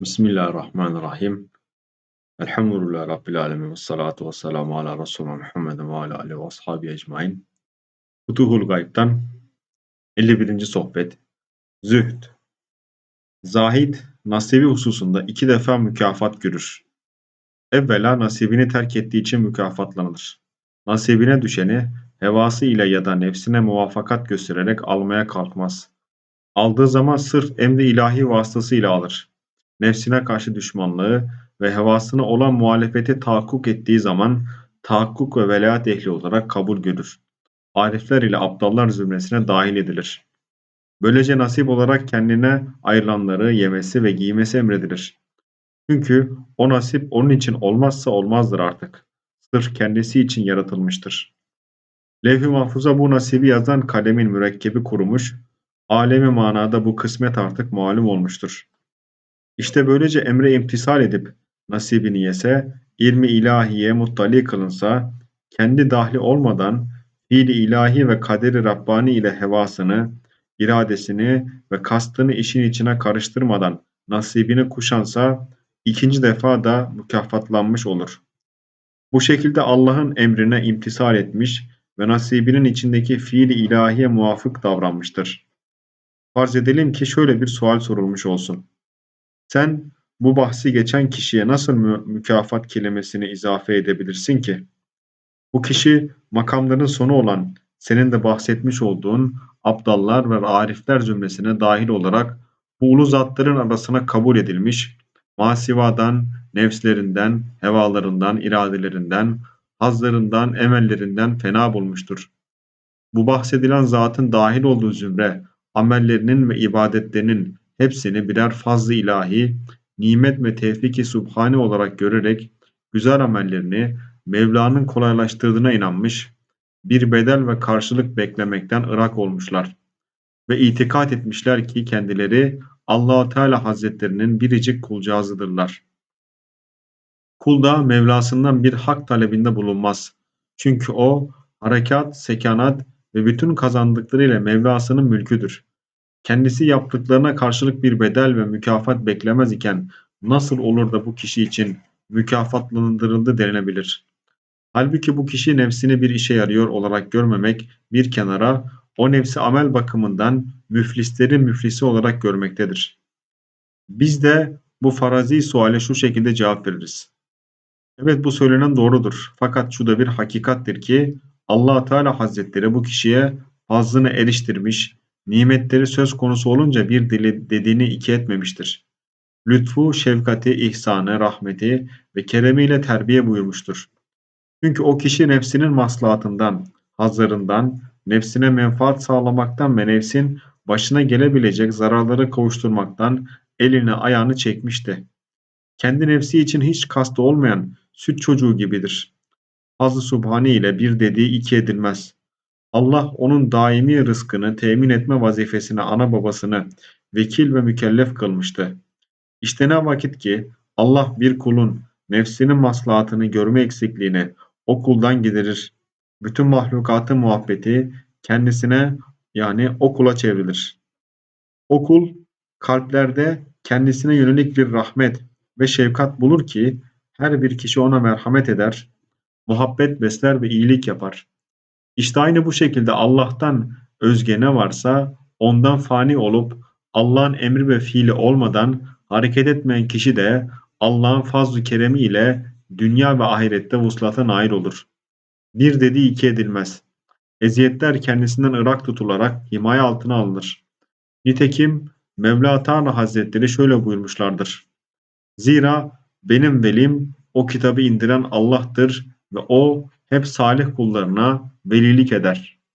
Bismillahirrahmanirrahim. Elhamdülillahi Rabbil alemin. Ve salatu ve selamu ala Resulü Muhammedin ve ala aleyhi ve ashabi ecmain. Futuhul Gayb'dan 51. sohbet. Zühd. Zahid, nasibi hususunda iki defa mükafat görür. Evvela nasibini terk ettiği için mükafatlanılır. Nasibine düşeni hevası ile ya da nefsine muvaffakat göstererek almaya kalkmaz. Aldığı zaman sırf emri ilahi vasıtasıyla alır nefsine karşı düşmanlığı ve hevasına olan muhalefeti tahakkuk ettiği zaman tahakkuk ve velayet ehli olarak kabul görür. Arifler ile aptallar zümresine dahil edilir. Böylece nasip olarak kendine ayrılanları yemesi ve giymesi emredilir. Çünkü o nasip onun için olmazsa olmazdır artık. Sırf kendisi için yaratılmıştır. Levh-i mahfuza bu nasibi yazan kalemin mürekkebi kurumuş, alemi manada bu kısmet artık malum olmuştur. İşte böylece emre imtisal edip nasibini yese, ilmi ilahiye muttali kılınsa, kendi dahli olmadan fiili ilahi ve kaderi Rabbani ile hevasını, iradesini ve kastını işin içine karıştırmadan nasibini kuşansa, ikinci defa da mükafatlanmış olur. Bu şekilde Allah'ın emrine imtisal etmiş ve nasibinin içindeki fiili ilahiye muvafık davranmıştır. Farz edelim ki şöyle bir sual sorulmuş olsun. Sen bu bahsi geçen kişiye nasıl mü mükafat kelimesini izafe edebilirsin ki? Bu kişi makamların sonu olan senin de bahsetmiş olduğun abdallar ve arifler cümlesine dahil olarak bu ulu zatların arasına kabul edilmiş, masivadan, nefslerinden, hevalarından, iradelerinden, hazlarından, emellerinden fena bulmuştur. Bu bahsedilen zatın dahil olduğu zümre, amellerinin ve ibadetlerinin hepsini birer fazlı ilahi, nimet ve tevfiki subhani olarak görerek güzel amellerini Mevla'nın kolaylaştırdığına inanmış, bir bedel ve karşılık beklemekten ırak olmuşlar ve itikat etmişler ki kendileri allah Teala Hazretlerinin biricik kulcağızıdırlar. Kul da Mevlasından bir hak talebinde bulunmaz. Çünkü o harekat, sekanat ve bütün kazandıklarıyla Mevlasının mülküdür kendisi yaptıklarına karşılık bir bedel ve mükafat beklemez iken nasıl olur da bu kişi için mükafatlandırıldı denilebilir. Halbuki bu kişi nefsini bir işe yarıyor olarak görmemek bir kenara o nefsi amel bakımından müflislerin müflisi olarak görmektedir. Biz de bu farazi suale şu şekilde cevap veririz. Evet bu söylenen doğrudur. Fakat şu da bir hakikattir ki allah Teala Hazretleri bu kişiye fazlını eriştirmiş, Nimetleri söz konusu olunca bir dili dediğini iki etmemiştir. Lütfu, şefkati, ihsanı, rahmeti ve keremiyle terbiye buyurmuştur. Çünkü o kişi nefsinin maslahatından, hazlarından, nefsine menfaat sağlamaktan ve nefsin başına gelebilecek zararları kavuşturmaktan elini ayağını çekmişti. Kendi nefsi için hiç kastı olmayan süt çocuğu gibidir. Fazl-ı Subhani ile bir dediği iki edilmez. Allah onun daimi rızkını temin etme vazifesine ana babasını vekil ve mükellef kılmıştı. İşte ne vakit ki Allah bir kulun nefsinin maslahatını görme eksikliğini o kuldan giderir. Bütün mahlukatın muhabbeti kendisine yani o kula çevrilir. O kul kalplerde kendisine yönelik bir rahmet ve şefkat bulur ki her bir kişi ona merhamet eder, muhabbet besler ve iyilik yapar. İşte aynı bu şekilde Allah'tan özge ne varsa ondan fani olup Allah'ın emri ve fiili olmadan hareket etmeyen kişi de Allah'ın fazl-ı keremi ile dünya ve ahirette vuslata nail olur. Bir dediği iki edilmez. Eziyetler kendisinden ırak tutularak himaye altına alınır. Nitekim Mevla Teala Hazretleri şöyle buyurmuşlardır. Zira benim velim o kitabı indiren Allah'tır ve o hep salih kullarına velilik eder.